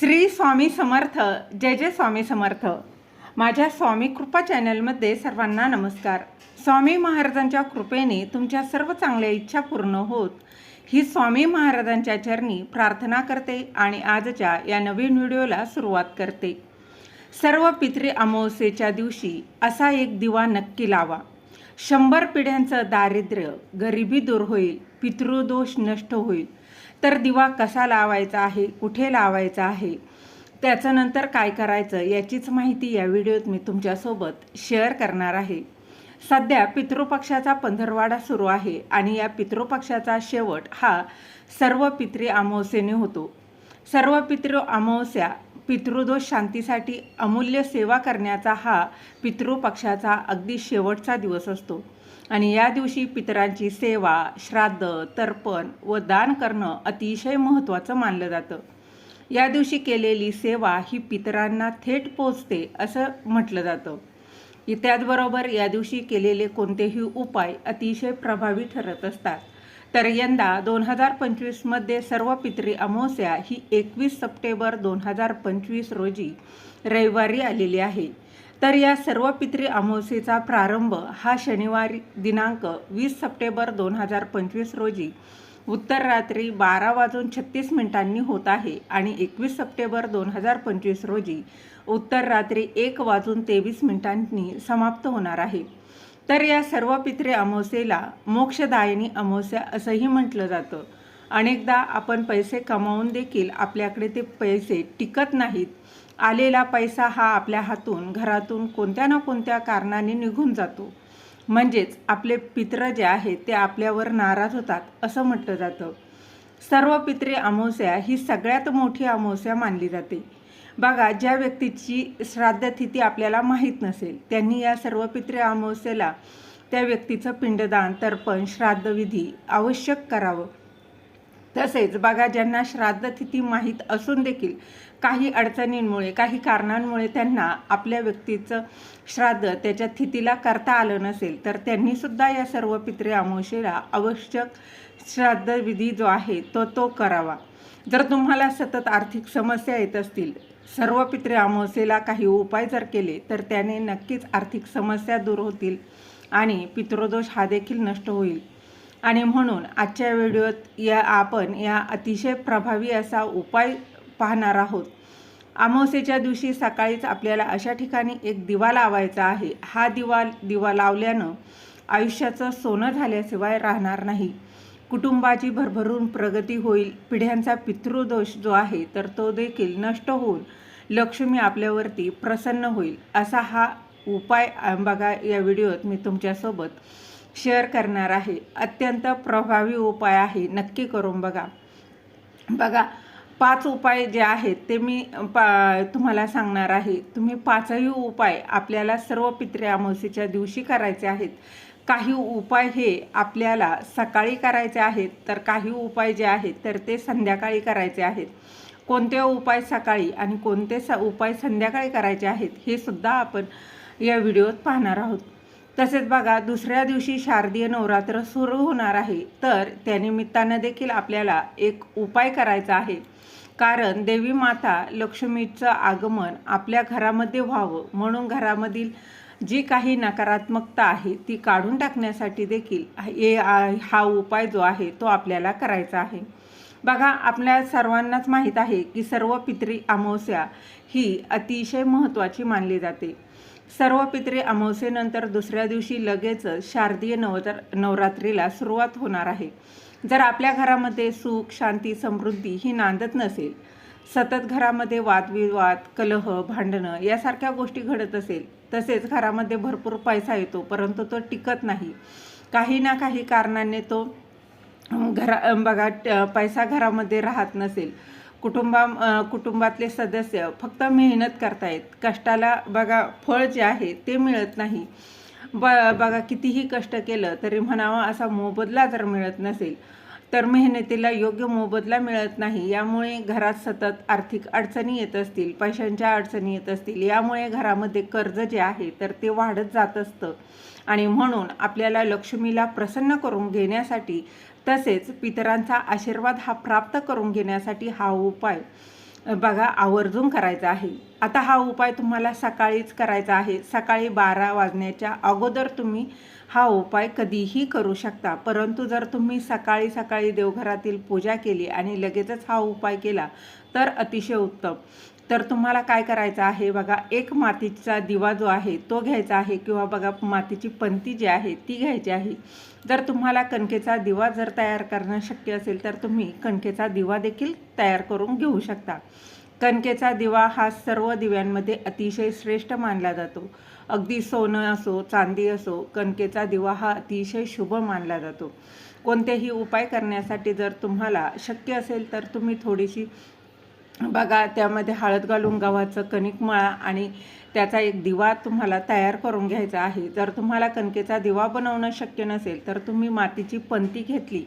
श्री स्वामी समर्थ जय जय स्वामी समर्थ. माझ्या स्वामी कृपा चॅनलमध्ये सर्वांना नमस्कार. स्वामी महाराजांच्या कृपेने तुमच्या सर्व चांगल्या इच्छा पूर्ण होत. ही स्वामी महाराजांच्या चरणी प्रार्थना करते आणि आजच्या या नवीन व्हिडिओला सुरुवात करते. सर्व पितृ अमावस्येच्या दिवशी असा एक दिवा नक्की लावा. शंभर पिढ्यांचं दारिद्र्य गरिबी दूर होईल पितृदोष नष्ट होईल. तर दिवा कसा लावायचा आहे कुठे लावायचा आहे त्याच्यानंतर काय करायचं याचीच माहिती या व्हिडिओत मी तुमच्यासोबत शेअर करणार आहे. सध्या पितृपक्षाचा पंधरवाडा सुरू आहे आणि या पितृपक्षाचा शेवट हा सर्व पितृ अमावस्येने होतो. सर्व पितृ अमावस्या पितृदोष शांतीसाठी अमूल्य सेवा करण्याचा हा पितृपक्षाचा अगदी शेवटचा दिवस असतो. आणि या दिवशी पितरांची सेवा श्राद्ध तर्पण व दान करणं अतिशय महत्त्वाचं मानलं जातं. या दिवशी केलेली सेवा ही पितरांना थेट पोचते असं म्हटलं जातं. त्याचबरोबर या दिवशी केलेले कोणतेही उपाय अतिशय प्रभावी ठरत असतात. तर यंदा दोन हजार पंचवीसमध्ये सर्व पितरी अमावस्या ही एकवीस सप्टेंबर दोन हजार पंचवीस रोजी रविवारी आलेली आहे. तर या सर्व पितरी अमावस्येचा प्रारंभ हा शनिवारी दिनांक वीस सप्टेंबर दोन हजार पंचवीस रोजी उत्तर रात्री बारा वाजून छत्तीस मिनिटांनी होत आहे आणि एकवीस सप्टेंबर दोन हजार पंचवीस रोजी उत्तर रात्री एक वाजून तेवीस मिनिटांनी समाप्त होणार आहे. तर या सर्व पित्रे अमावस्येला मोक्षदायिनी अमावस्या असंही म्हटलं जातं. अनेकदा आपण पैसे कमावून देखील आपल्याकडे ते पैसे टिकत नाहीत. आलेला पैसा हा आपल्या हातून घरातून कोणत्या ना कोणत्या कारणाने निघून जातो. म्हणजेच आपले पित्र जे आहेत ते आपल्यावर नाराज होतात असं म्हटलं जातं. सर्व पित्रे अमावस्या ही सगळ्यात मोठी अमावस्या मानली जाते. बघा ज्या व्यक्तीची श्राद्धतिथी आपल्याला माहीत नसेल त्यांनी या सर्व पित्रे अमावस्येला त्या व्यक्तीचं पिंडदान तर्पण श्राद्धविधी आवश्यक करावं. तसेच बघा ज्यांना श्राद्धतिथी माहीत असून देखील काही अडचणींमुळे काही कारणांमुळे त्यांना आपल्या व्यक्तीचं श्राद्ध त्याच्या तिथीला करता आलं नसेल तर त्यांनीसुद्धा या सर्व पित्रे अमावशेला आवश्यक श्राद्धविधी जो आहे तो तो करावा. जर तुम्हाला सतत आर्थिक समस्या येत असतील सर्व पित्रे अमावस्येला काही उपाय जर केले तर त्याने नक्कीच आर्थिक समस्या दूर होतील आणि पितृदोष हा देखील नष्ट होईल. आणि म्हणून आजच्या व्हिडिओत या आपण या अतिशय प्रभावी असा उपाय पाहणार आहोत. अमावस्येच्या दिवशी सकाळीच आपल्याला अशा ठिकाणी एक दिवा लावायचा आहे. हा दिवा दिवा लावल्यानं आयुष्याचं सोनं झाल्याशिवाय राहणार नाही. कुटुंबाची भरभरून प्रगती होईल पिढ्यांचा पितृदोष जो आहे तर तो देखील नष्ट होऊन लक्ष्मी आपल्यावरती प्रसन्न होईल असा हा उपाय बघा या व्हिडिओत मी तुमच्यासोबत शेअर करणार आहे. अत्यंत प्रभावी उपाय आहे नक्की करून बघा. बघा पाच उपाय जे आहेत ते मी पा तुम्हाला सांगणार आहे. तुम्ही पाचही उपाय आपल्याला सर्व पित्रे अमावस्येच्या दिवशी करायचे आहेत. काही उपाय हे आपल्याला सकाळी करायचे आहेत तर काही उपाय जे आहेत तर ते संध्याकाळी करायचे आहेत. कोणते उपाय सकाळी आणि कोणते स उपाय संध्याकाळी करायचे आहेत हे सुद्धा आपण या व्हिडिओत पाहणार आहोत. तसेच बघा दुसऱ्या दिवशी शारदीय नवरात्र सुरू होणार आहे तर त्यानिमित्तानं देखील आपल्याला एक उपाय करायचा आहे. कारण देवी माता लक्ष्मीचं आगमन आपल्या घरामध्ये व्हावं म्हणून घरामधील जी काही नकारात्मकता आहे ती काढून टाकण्यासाठी देखील ए हा उपाय जो आहे तो आपल्याला करायचा आहे. बघा आपल्या सर्वांनाच माहीत आहे की सर्व पितरी अमावस्या ही अतिशय महत्त्वाची मानली जाते. सर्व पित्रे अमावस्येनंतर दुसऱ्या दिवशी लगेचच शारदीय नवतर नवरात्रीला सुरुवात होणार आहे. जर आपल्या घरामध्ये सुख शांती समृद्धी ही नांदत नसेल सतत घरामध्ये वादविवाद कलह भांडणं यासारख्या गोष्टी घडत असेल तसेच घरामध्ये भरपूर पैसा येतो परंतु तो टिकत नाही. काही ना काही कारणाने तो घरा बघा पैसा घरामध्ये राहत नसेल. कुटुंबा कुटुंबातले सदस्य फक्त मेहनत करतायत. कष्टाला बघा फळ जे आहे ते मिळत नाही. ब बघा कितीही कष्ट केलं तरी म्हणावा असा मोबदला जर मिळत नसेल तर मेहनतीला योग्य मोबदला मिळत नाही. यामुळे घरात सतत आर्थिक अडचणी येत असतील पैशांच्या अडचणी येत असतील. यामुळे घरामध्ये कर्ज जे आहे तर ते वाढत जात असतं. आणि म्हणून आपल्याला लक्ष्मीला प्रसन्न करून घेण्यासाठी तसेच पितरांचा आशीर्वाद हा प्राप्त करून घेण्यासाठी हा उपाय बघा आवर्जून करायचा आहे. आता हा उपाय तुम्हाला सकाळीच करायचा आहे. सकाळी बारा वाजण्याच्या अगोदर तुम्ही हा उपाय कधीही करू शकता. परंतु जर तुम्ही सकाळी सकाळी देवघरातील पूजा केली आणि लगेचच हा उपाय केला तर अतिशय उत्तम. तर तुम्हाला काय करायचं आहे? बघा एक मातीचा दिवा जो आहे तो घ्यायचा आहे किंवा बघा मातीची पंती जी आहे ती घ्यायची आहे. जर तुम्हाला कणकेचा दिवा जर तयार करणं शक्य असेल तर तुम्ही कणकेचा दिवा देखील तयार करून घेऊ शकता. कणकेचा दिवा हा सर्व दिव्यांमध्ये अतिशय श्रेष्ठ मानला जातो. अगदी सोनं असो चांदी असो कणकेचा दिवा हा अतिशय शुभ मानला जातो. कोणतेही उपाय करण्यासाठी जर तुम्हाला शक्य असेल तर तुम्ही थोडीशी बघा त्यामध्ये हळद घालून गव्हाचं कणिक मळा आणि त्याचा एक दिवा तुम्हाला तयार करून घ्यायचा आहे. जर तुम्हाला कणकेचा दिवा बनवणं शक्य नसेल तर तुम्ही मातीची पंती घेतली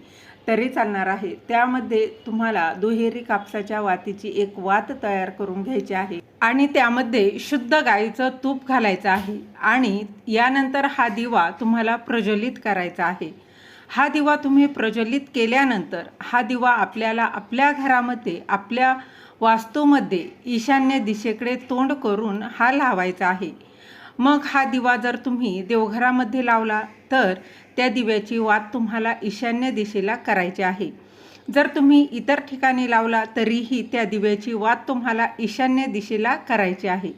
तरी चालणार आहे. त्यामध्ये तुम्हाला दुहेरी कापसाच्या वातीची एक वात तयार करून घ्यायची आहे आणि त्यामध्ये शुद्ध गाईचं तूप घालायचं आहे आणि यानंतर हा दिवा तुम्हाला प्रज्वलित करायचा आहे. हा दिवा तुम्ही प्रज्वलित केल्यानंतर हा दिवा आपल्याला आपल्या घरामध्ये आपल्या वास्तूमध्ये ईशान्य दिशेकडे तोंड करून हा लावायचा आहे. मग हा दिवा जर तुम्ही देवघरामध्ये लावला तर त्या दिव्याची वात तुम्हाला ईशान्य दिशेला करायची आहे. जर तुम्ही इतर ठिकाणी लावला तरीही त्या दिव्याची वात तुम्हाला ईशान्य दिशेला करायची आहे.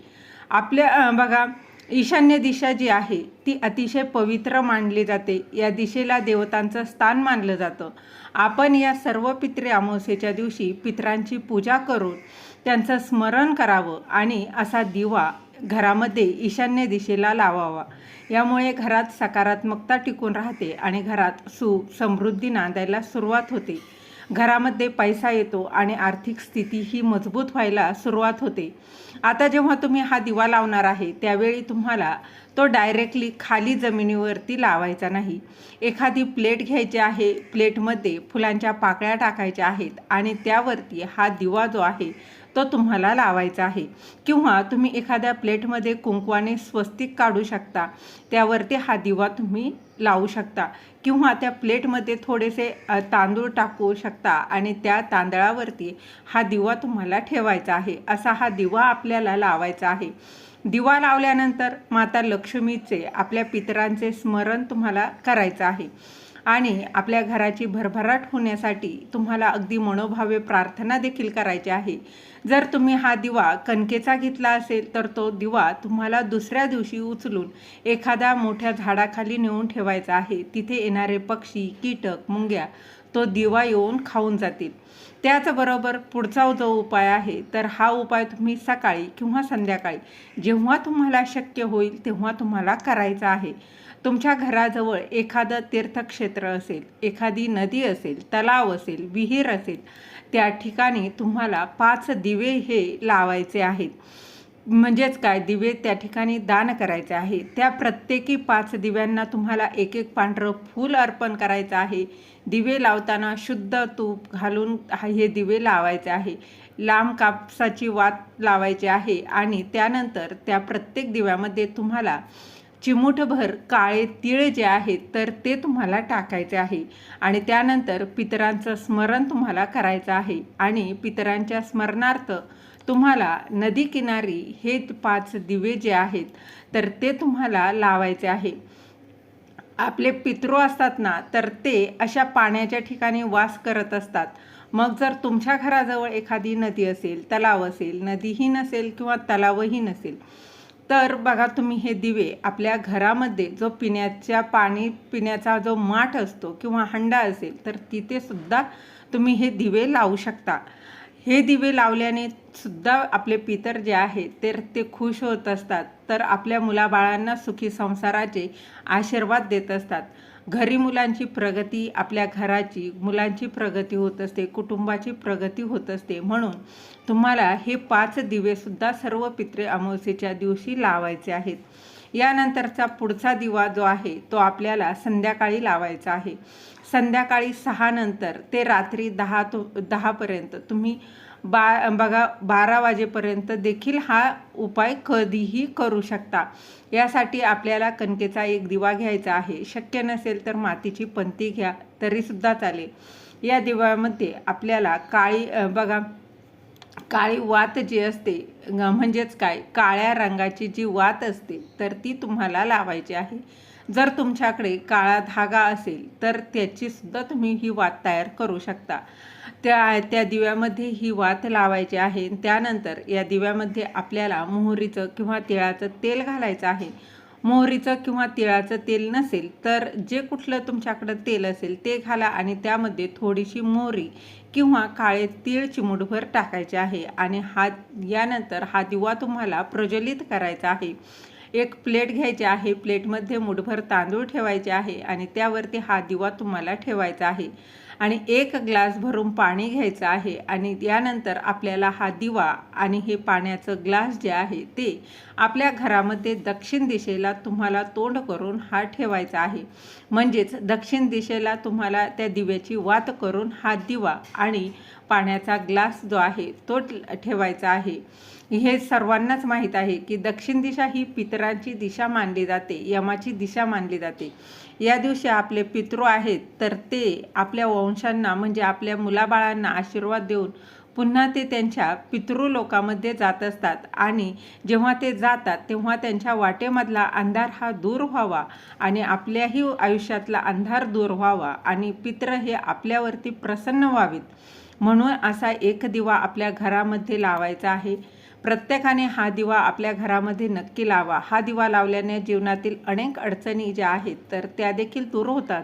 आपल्या बघा ईशान्य दिशा जी आहे ती अतिशय पवित्र मानली जाते. या दिशेला देवतांचं स्थान मानलं जातं. आपण या सर्व पित्रे अमावस्येच्या दिवशी पित्रांची पूजा करून त्यांचं स्मरण करावं आणि असा दिवा घरामध्ये ईशान्य दिशेला लावावा. यामुळे घरात सकारात्मकता टिकून राहते आणि घरात सुख समृद्धी नांदायला सुरुवात होते. घरामध्ये पैसा येतो आणि आर्थिक स्थिती ही मजबूत व्हायला सुरुवात होते. आता जेव्हा तुम्ही हा दिवा लावणार आहे त्यावेळी तुम्हाला तो डायरेक्टली खाली जमिनीवरती लावायचा नाही. एखादी प्लेट घ्यायची आहे प्लेटमध्ये फुलांच्या पाकळ्या टाकायच्या आहेत आणि त्यावरती हा दिवा जो आहे तो तुम्हाला लावायचा आहे. किंवा तुम्ही एखाद्या प्लेटमध्ये कुंकवाने स्वस्तिक काढू शकता त्यावरती हा दिवा तुम्ही लावू शकता. किंवा त्या प्लेटमध्ये थोडेसे तांदूळ टाकू शकता आणि त्या तांदळावरती हा दिवा तुम्हाला ठेवायचा आहे. असा हा दिवा आपल्याला लावायचा आहे. दिवा लावल्यानंतर माता लक्ष्मीचे आपल्या पितरांचे स्मरण तुम्हाला करायचं आहे. आणि आपल्या घराची भरभराट होण्यासाठी तुम्हाला अगदी मनोभावे प्रार्थना देखील करायची आहे. जर तुम्ही हा दिवा कणकेचा घेतला असेल तर तो दिवा तुम्हाला दुसऱ्या दिवशी उचलून एखाद्या मोठ्या झाडाखाली नेऊन ठेवायचा आहे. तिथे येणारे पक्षी कीटक मुंग्या तो दिवा येऊन खाऊन जातील. त्याचबरोबर पुढचा जो उपाय आहे तर हा उपाय तुम्ही सकाळी किंवा संध्याकाळी जेव्हा तुम्हाला शक्य होईल तेव्हा तुम्हाला करायचा आहे. तुमच्या घराजवळ एखादं तीर्थक्षेत्र असेल एखादी नदी असेल तलाव असेल विहीर असेल त्या ठिकाणी तुम्हाला पाच दिवे हे लावायचे आहेत. म्हणजेच काय? दिवे त्या ठिकाणी दान करायचे आहे. त्या प्रत्येकी पाच दिव्यांना तुम्हाला एक एक पांढरं फूल अर्पण करायचं आहे. दिवे लावताना शुद्ध तूप घालून हे दिवे लावायचे आहे. लांब कापसाची वात लावायची आहे आणि त्यानंतर त्या प्रत्येक दिव्यामध्ये तुम्हाला चिमूटभर काळे तिळ जे आहेत तर ते तुम्हाला टाकायचे आहे. आणि त्यानंतर पितरांचं स्मरण तुम्हाला करायचं आहे. आणि पितरांच्या स्मरणार्थ तुम्हाला नदी किनारी हे पाच दिवे जे आहेत तर ते तुम्हाला लावायचे आहे. आपले पितृ असतात ना तर ते अशा पाण्याच्या ठिकाणी वास करत असतात. मग जर तुमच्या घराजवळ एखादी नदी असेल तलाव असेल नदीही नसेल किंवा तलावही नसेल तर बघा तुम्ही हे दिवे आपल्या घरामध्ये जो पिण्याच्या पाणी पिण्याचा जो माठ असतो किंवा हंडा असेल तर तिथे सुद्धा तुम्ही हे दिवे लावू शकता. हे दिवे लावल्याने सुद्धा आपले पितर जे आहेत ते ते खुश होत असतात. तर आपल्या मुलाबाळांना सुखी संसाराचे आशीर्वाद देत असतात. घरी मुलांची प्रगती आपल्या घराची मुलांची प्रगती होत असते कुटुंबाची प्रगती होत असते. म्हणून तुम्हाला हे पाच दिवेसुद्धा सर्व पित्रे अमावस्येच्या दिवशी लावायचे आहेत. यानंतरचा पुढचा दिवा जो आहे तो आपल्याला संध्याकाळी लावायचा आहे. संध्याकाळी सहानंतर ते रात्री दहा तो दहापर्यंत. तुम्ही बा बघा बारा वाजेपर्यंत देखील हा उपाय कधीही करू शकता. यासाठी आपल्याला कणकेचा एक दिवा घ्यायचा आहे. शक्य नसेल तर मातीची पंती घ्या तरीसुद्धा चालेल. या दिव्यामध्ये आपल्याला काळी बघा काळी वात जी असते म्हणजेच काय? काळ्या रंगाची जी वात असते तर ती तुम्हाला लावायची आहे. जर तुमच्याकडे काळा धागा असेल तर त्याचीसुद्धा तुम्ही ही वात तयार करू शकता. त्या त्या दिव्यामध्ये ही वात लावायची आहे. त्यानंतर या दिव्यामध्ये आपल्याला मोहरीचं किंवा तिळाचं तेल घालायचं आहे. मोहरीचं किंवा तिळाचं तेल नसेल तर जे कुठलं तुमच्याकडं तेल असेल ते घाला आणि त्यामध्ये थोडीशी मोहरी किंवा काळे तीळ चिमूटभर टाकायचे आहे. आणि हा यानंतर हा दिवा तुम्हाला प्रज्वलित करायचा आहे. एक प्लेट घ्यायची आहे. प्लेटमध्ये मुठभर तांदूळ ठेवायचे आहे आणि त्यावरती हा दिवा तुम्हाला ठेवायचा आहे. आणि एक ग्लास भरून पाणी घ्यायचं आहे आणि यानंतर आपल्याला हा दिवा आणि हे पाण्याचं ग्लास जे आहे ते आपल्या घरामध्ये दक्षिण दिशेला तुम्हाला तोंड करून हा ठेवायचा आहे. म्हणजेच दक्षिण दिशेला तुम्हाला त्या दिव्याची वात करून हा दिवा आणि पाण्याचा ग्लास जो आहे तो ठेवायचा आहे. हे सर्वांनाच माहीत आहे की दक्षिण दिशा ही पितरांची दिशा मानली जाते यमाची दिशा मानली जाते. या दिवशी आपले पितृ आहेत तर ते आपल्या वंशांना म्हणजे आपल्या मुलाबाळांना आशीर्वाद देऊन पुन्हा ते त्यांच्या पितृलोकामध्ये जात असतात. आणि जेव्हा ते जातात तेव्हा त्यांच्या वाटेमधला अंधार हा दूर व्हावा आणि आपल्याही आयुष्यातला अंधार दूर व्हावा आणि पित्र हे आपल्यावरती प्रसन्न व्हावेत. म्हणून असा एक दिवा आपल्या घरामध्ये लावायचा आहे. प्रत्येकाने हा दिवा आपल्या घरामध्ये नक्की लावा. हा दिवा लावल्याने जीवनातील अनेक अडचणी ज्या आहेत तर त्या देखील दूर होतात.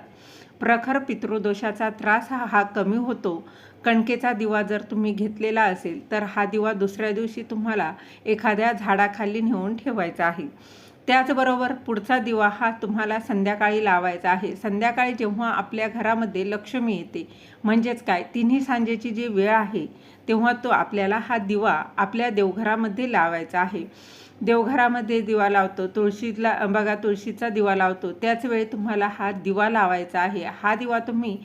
प्रखर पितृदोषाचा त्रास हा हा कमी होतो. कणकेचा दिवा जर तुम्ही घेतलेला असेल तर हा दिवा दुसऱ्या दिवशी तुम्हाला एखाद्या झाडाखाली नेऊन ठेवायचा आहे. त्याचबरोबर पुढचा दिवा हा तुम्हाला संध्याकाळी लावायचा आहे. संध्याकाळी जेव्हा आपल्या घरामध्ये लक्ष्मी येते म्हणजेच काय? तिन्ही सांजेची जी वेळ आहे तेव्हा तो आपल्याला हा दिवा आपल्या देवघरामध्ये लावायचा आहे. देवघरामध्ये दिवा लावतो तुळशीला बघा तुळशीचा दिवा लावतो. त्याचवेळी तुम्हाला हा दिवा लावायचा आहे. हा दिवा तुम्ही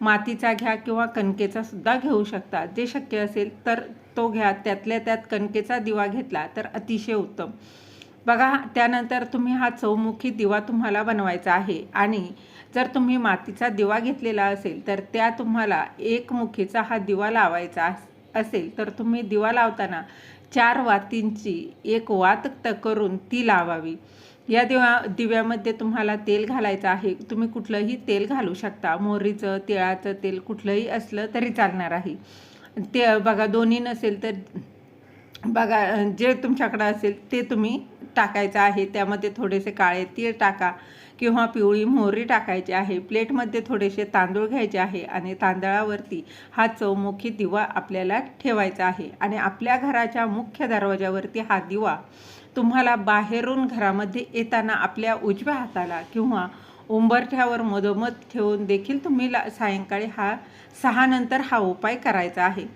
मातीचा घ्या किंवा कणकेचा सुद्धा घेऊ शकता. जे शक्य असेल तर तो घ्या. त्यातल्या त्यात कणकेचा दिवा घेतला तर अतिशय उत्तम. बघा त्यानंतर तुम्ही हा चौमुखी दिवा तुम्हाला बनवायचा आहे. आणि जर तुम्ही मातीचा दिवा घेतलेला असेल तर त्या तुम्हाला एकमुखीचा हा दिवा लावायचा अस- असेल तर तुम्ही दिवा लावताना चार वातींची एक वात करून ती लावावी. या दिवा दिव्यामध्ये तुम्हाला तेल घालायचं आहे. तुम्ही कुठलंही तेल घालू शकता. मोहरीचं तिळाचं तेल कुठलंही असलं तरी चालणार आहे. ते बघा दोन्ही नसेल तर बघा जे तुमच्याकडं असेल ते तुम्ही टाकायचा आहे त्यामध्ये थोडेसे काळे तीळ टाका किंवा पिवळी मोहरी टाकायची आहे. प्लेटमध्ये थोडेसे तांदूळ घ्यायचे आहे आणि तांदळावरती हा चौमुखी दिवा आपल्याला ठेवायचा आहे. आणि आपल्या घराच्या मुख्य दरवाजावरती हा दिवा तुम्हाला बाहेरून घरामध्ये येताना आपल्या उजव्या हाताला किंवा उंबरठ्यावर मधोमध ठेवून देखील तुम्ही ला सायंकाळी हा सहा नंतर हा उपाय करायचा आहे.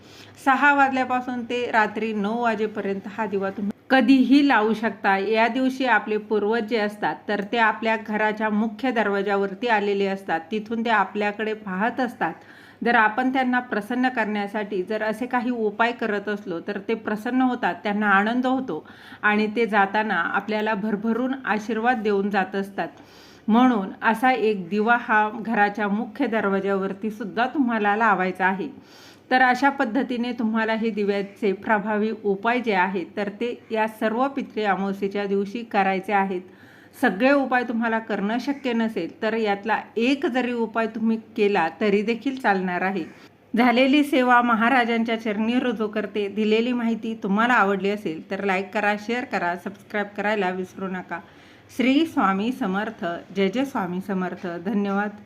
सहा वाजल्यापासून ते रात्री नऊ वाजेपर्यंत हा दिवा तुम्ही कधीही लावू शकता. या दिवशी आपले पूर्वज जे असतात तर ते आपल्या घराच्या मुख्य दरवाजावरती आलेले असतात. तिथून ते आपल्याकडे पाहत असतात. जर आपण त्यांना प्रसन्न करण्यासाठी जर असे काही उपाय करत असलो तर ते प्रसन्न होतात त्यांना आनंद होतो आणि ते जाताना आपल्याला भरभरून आशीर्वाद देऊन जात असतात. म्हणून असा एक दिवा हा घराच्या मुख्य दरवाजावरती सुद्धा तुम्हाला लावायचा आहे. तर अशा पद्धतीने तुम्हाला हे दिव्याचे प्रभावी उपाय जे आहेत तर ते या सर्व पित्रे अमावस्येच्या दिवशी करायचे आहेत. सगळे उपाय तुम्हाला करणं शक्य नसेल तर यातला एक जरी उपाय तुम्ही केला तरी देखील चालणार आहे. झालेली सेवा महाराजांच्या चरणी रुजू करते. दिलेली माहिती तुम्हाला आवडली असेल तर लाईक करा शेअर करा सबस्क्राईब करायला विसरू नका. श्री स्वामी समर्थ. जय जय स्वामी समर्थ. धन्यवाद.